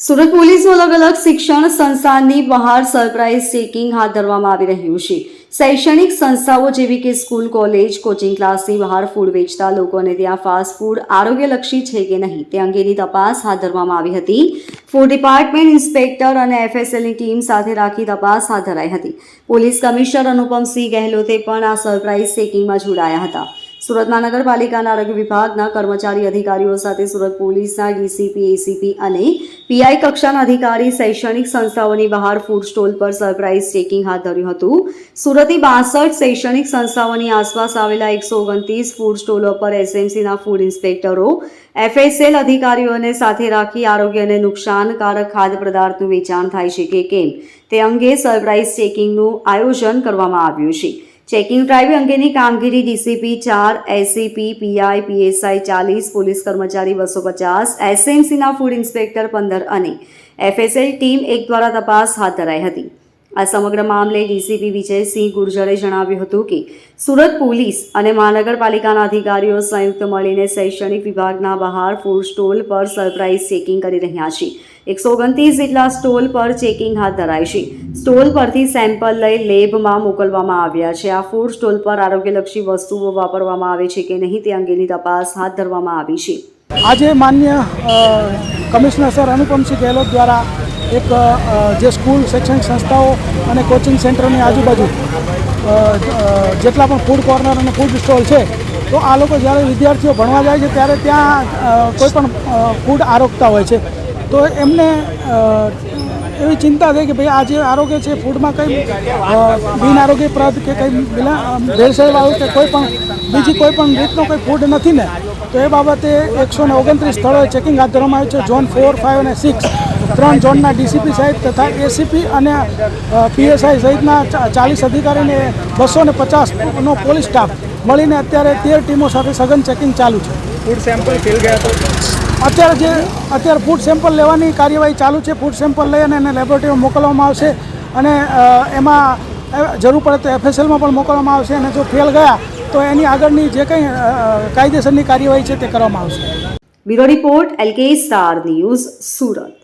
સુરત પોલીસનું અલગ અલગ શિક્ષણ સંસ્થાની બહાર સરપ્રાઇઝ ચેકિંગ હાથ ધરવામાં આવી રહ્યું છે. શૈક્ષણિક સંસ્થાઓ જેવી કે સ્કૂલ, કોલેજ, કોચિંગ ક્લાસની બહાર ફૂડ વેચતા લોકોને ત્યાં ફાસ્ટ ફૂડ આરોગ્યલક્ષી છે કે નહીં તે અંગેની તપાસ હાથ ધરવામાં આવી હતી. ફૂડ ડિપાર્ટમેન્ટ ઇન્સ્પેક્ટર અને એફએસએલની ટીમ સાથે રાખી તપાસ હાથ ધરાઈ હતી. પોલીસ કમિશનર અનુપમસિંહ ગહેલોતે પણ આ સરપ્રાઇઝ ચેકિંગમાં જોડાયા હતા. સુરત નગરપાલિકાના આરોગ્ય વિભાગના કર્મચારી અધિકારીઓ સાથે સુરત પોલીસના ડીસીપી, એસીપી અને પીઆઈ કક્ષાના અધિકારી શૈક્ષણિક સંસ્થાઓની બહાર ફૂડ સ્ટોલ પર સરપ્રાઇઝ ચેકિંગ હાથ ધર્યું હતું. સુરતની બાસઠ શૈક્ષણિક સંસ્થાઓની આસપાસ આવેલા એકસો ઓગણત્રીસ ફૂડ સ્ટોલો પર એસએમસીના ફૂડ ઇન્સ્પેક્ટરો એફએસએલ અધિકારીઓને સાથે રાખી આરોગ્યને નુકસાનકારક ખાદ્ય પદાર્થનું વેચાણ થાય છે કે કેમ તે અંગે સરપ્રાઇઝ ચેકિંગનું આયોજન કરવામાં આવ્યું છે. ચેકિંગ ડ્રાઈવ અંગેની કામગીરી ડીસીપી ચાર એસીપી પીઆઈ પીએસઆઈ ચાલીસ, પોલીસ કર્મચારી બસો પચાસ એસએમસીના ફૂડ ઇન્સ્પેક્ટર પંદર અને એફએસએલ ટીમ એક દ્વારા તપાસ હાથ ધરાઈ હતી. આ સમગ્ર મામલે ડીસીપી વિજયસિંહ ગુર્જરે જણાવ્યું હતું કે, સુરત પોલીસ અને મહાનગરપાલિકાના અધિકારીઓ સંયુક્ત મળીને શૈક્ષણિક વિભાગના બહાર ફૂડ સ્ટોલ પર સરપ્રાઇઝ ચેકિંગ કરી રહ્યા છે. એકસો ઓગણત્રીસ જેટલા સ્ટોલ પર ચેકિંગ હાથ ધરાય છે. સ્ટોલ પરથી સેમ્પલ લઈ લેબમાં મોકલવામાં આવ્યા છે. આ ફૂડ સ્ટોલ પર આરોગ્યલક્ષી વસ્તુઓ વાપરવામાં આવે છે કે નહીં તે અંગેની તપાસ હાથ ધરવામાં આવી છે. આજે માન્ય કમિશનર સર અનુપમસિંહ ગેહલોત દ્વારા એક જે સ્કૂલ શૈક્ષણિક સંસ્થાઓ અને કોચિંગ સેન્ટરની આજુબાજુ જેટલા પણ ફૂડ કોર્નર અને ફૂડ સ્ટોલ છે, તો આ લોકો જ્યારે વિદ્યાર્થીઓ ભણવા જાય છે, ત્યારે ત્યાં કોઈપણ કોઈ પણ ફૂડ આરોગતા હોય છે. તો એમને એવી ચિંતા થઈ કે ભાઈ આ જે આરોગ્ય છે, ફૂડમાં કંઈ બિનઆરોગ્યપ્રદ બિન આરોગ્યપ્રદ કે કંઈ ભેળસેળવાળું કે કોઈ પણ, બીજી કોઈ પણ રીતનો કોઈ ફૂડ નથી ને, તો એ બાબતે એકસો ને ઓગણત્રીસ સ્થળોએ ચેકિંગ હાથ ધરવામાં આવ્યું છે, ઝોન ફોર ફાઇવ અને સિક્સ. ત્રણ ઝોનના ડીસીપી સહિત તથા એસીપી અને પીએસઆઈ સહિતના ચાલીસ અધિકારીને બસો ને પચાસનો પોલીસ સ્ટાફ મળીને અત્યારે તેર ટીમો સાથે સઘન ચેકિંગ ચાલુ છે. ફૂડ સેમ્પલ ફેલ ગયા તો? અત્યારે જે અત્યારે ફૂડ સેમ્પલ લેવાની કાર્યવાહી ચાલુ છે. ફૂડ સેમ્પલ લઈ અને એને લેબોરેટરીમાં મોકલવામાં આવશે અને એમાં જરૂર પડે તો એફએસએલમાં પણ મોકલવામાં આવશે અને જો ફેલ ગયા તો એની આગળની જે કંઈ કાયદેસરની કાર્યવાહી છે તે કરવામાં આવશે. Bureau report LK star news Surat.